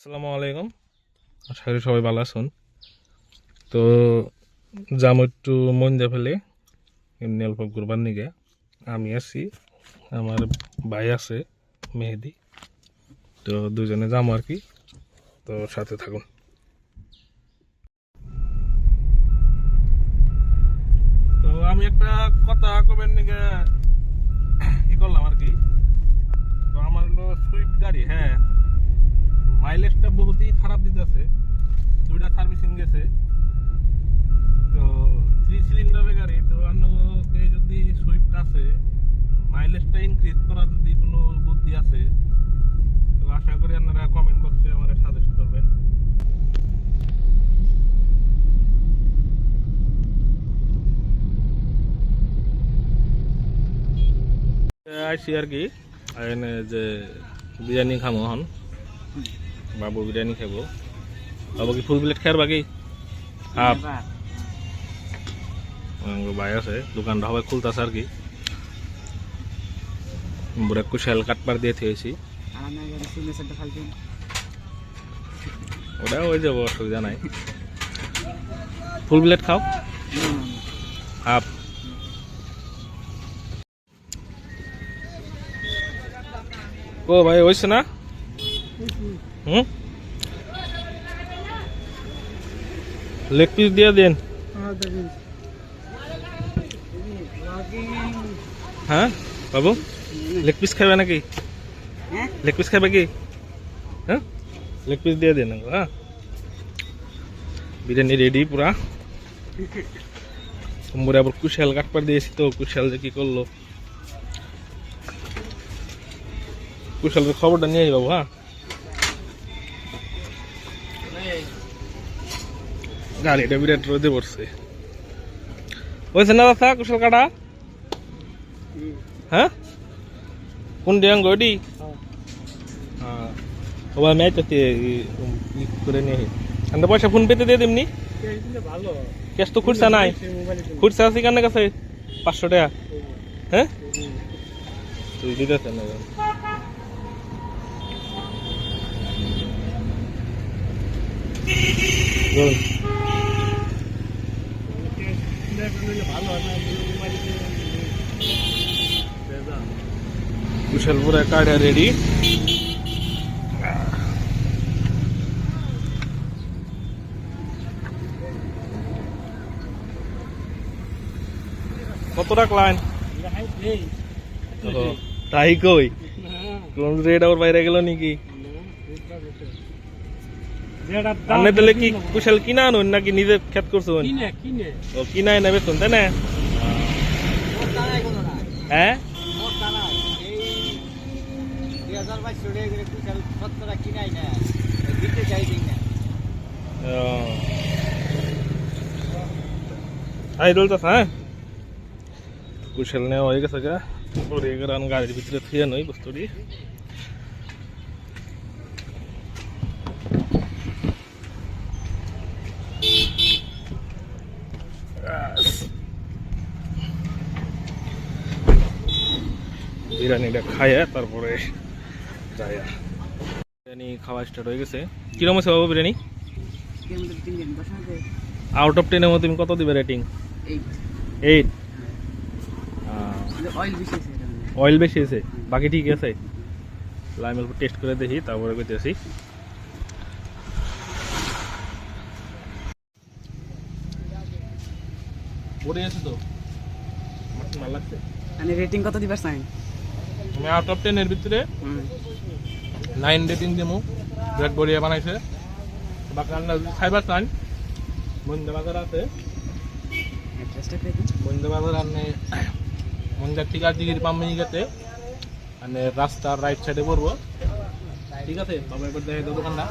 আসসালামু আলাইকুম। আশা করি সবাই ভালো আছেন। তো যাম একটু মন্দে ফেলে, এমনি অল্প ঘুরবার নিগে। আমি আছি, আমার ভাই আছে, মেহেদি। তো দুজনে যাম আর কি। তো সাথে থাকুন। তো আমি একটা কথা কবেন নিগে, ই করলাম আর কি। তো আমার হলো সুইফট গাড়ি হ্যাঁ। মাইলেজটা বহুতই খারাপ দিতেছে। দুইটা সার্ভিসিং গেছে। তো থ্রি সিলিন্ডারের গাড়ি, তো অন্যকে যদি সুইফট আছে, মাইলেজটা ইনক্রিজ করার যদি কোনো বুদ্ধি আছে, তো আশা করি আপনারা কমেন্ট বক্সে আমার সাজেস্ট করবেন। আইসি আর কি। যে বিরিয়ানি খামো হন বাবু বিরিয়ানি খাব বাবু কি ফুল প্লেট খার বাকি? হাফ ভাই আছে দোকানটা সবাই খুলতেছে আর কি। বুড়া কুশাল কাটবার দিয়ে থেয়েছি। ওটা হয়ে যাব অসুবিধা নাই। ফুল প্লেট খাও। হাফ ও ভাই হয়েছে না? হুম? লেগ পিস দিয়ে দেন। হ্যাঁ বাবু? লেগ পিস খাবে নাকি? লেগ পিস খাবে কি? হ্যাঁ? লেগ পিস দিয়ে দেন হ্যাঁ? বিরিয়ানি রেডি পুরা। তোমরা আবার কুশাল কাটপার দিয়েছি তো কুশাল যে কি করল? কুশালের খবরটা নিয়ে বাবু হ্যাঁ? গাড়িটা বিরাট রোদে পড়ছে। হয়েছে না দাদা কুশল কাটা? হ্যাঁ? কোন ডিয়াং গডি? হ্যাঁ। ওবার ম্যাচ হচ্ছে করে নিয়ে আমরা পয়সা ফোন পেতে দিয়ে দিমনি? ক্যাশ তো খুঁজছা নাই। খুঁজছা আছে কানে কাছে? পাঁচশো টাকা। হ্যাঁ? তুই দিতেছে না বলুন কুশলপুরা কাড়া রেডি কত লাইন তাই কই কোন রেড আবার বাইরে গেল নাকি আপনি তাহলে কি কুশল কিনা আনুন নাকি নিজে খেত করছেন ও কিনাই নেবে শুন তাই না? হ্যাঁ? হাই রোল তো হ্যাঁ? কুশল নেওয়া হয়ে গেছে গা। গাড়ির ভিতরে থুয়ে নই বস্তুটি। বিরিয়ানিটা খাইয়া তারপরে যাইয়া বিরিয়ানি খাওয়া স্টার্ট হয়ে গেছে। কিরম আছে বাবু বিরিয়ানি? আউট অফ টেনের মধ্যে তুমি কত দিবে রেটিং এইট অয়েল বেশি আছে। বাকি ঠিক আছে। লাইম অল্প টেস্ট করে দেখি, তারপরে করতেছি পড়ে আছে তো? আমার লাগছে। মানে রেটিং কত দিবার চাই আমি আউট অফ টেনের ভিতরে নাইন রেটিং দিমু বিরাট বড়িয়া বানাইছে। বাকি রান্না খাইবার চান। মন্দা বাজার আছে। মন্দা বাজার আনে মন্দার ঠিক আছে, দিঘির পাম্মি গেতে মানে রাস্তার রাইট সাইডে পড়ব। ঠিক আছে তবে এবার দেখে দাও দোকানটা।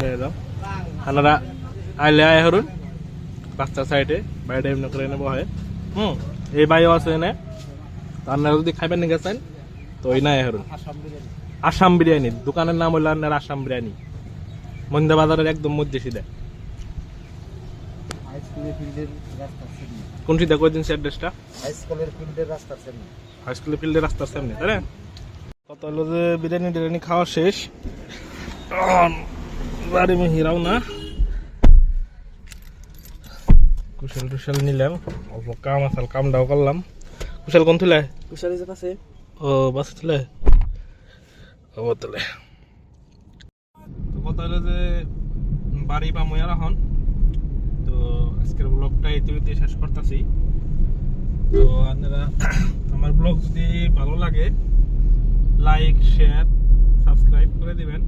দেখে দাও আপনারা আইলে আয় হরুন। সাইডে বাইরে এমনি করে এনে বহে হুম, এই বাইও আছে এনে। আপনারা যদি খাইবেন নিয়ে গেছেন তো ওই নাই হরুন। আসাম বিরিয়ানি। দোকানের নাম হলো আপনার আসাম বিরিয়ানি। মন্দা বাজারের একদম মধ্যে সিধে হাইস্কুলের কোন সিধা কই দিন অ্যাড্রেসটা? হাইস্কুলের ফিল্ডের রাস্তার সামনে। হাই স্কুলের ফিল্ডের রাস্তার সামনে তাই না? কত হলো যে বিরিয়ানি টিরিয়ানি খাওয়া শেষ? বাড়ি মে হিরাও না। কুশল টুশাল নিলাম অল্প কাম আসাল কামটাও করলাম। কুশল কোন তুলে কুশাল যে পাশে। ও বাস তুলে ও তুলে তো হলো যে বাড়ি পামু আর এখন। তো আজকের ব্লগটা তৈরিতে শেষ করতেছি। তো আপনারা আমার ব্লগ যদি ভালো লাগে লাইক শেয়ার সাবস্ক্রাইব করে দিবেন।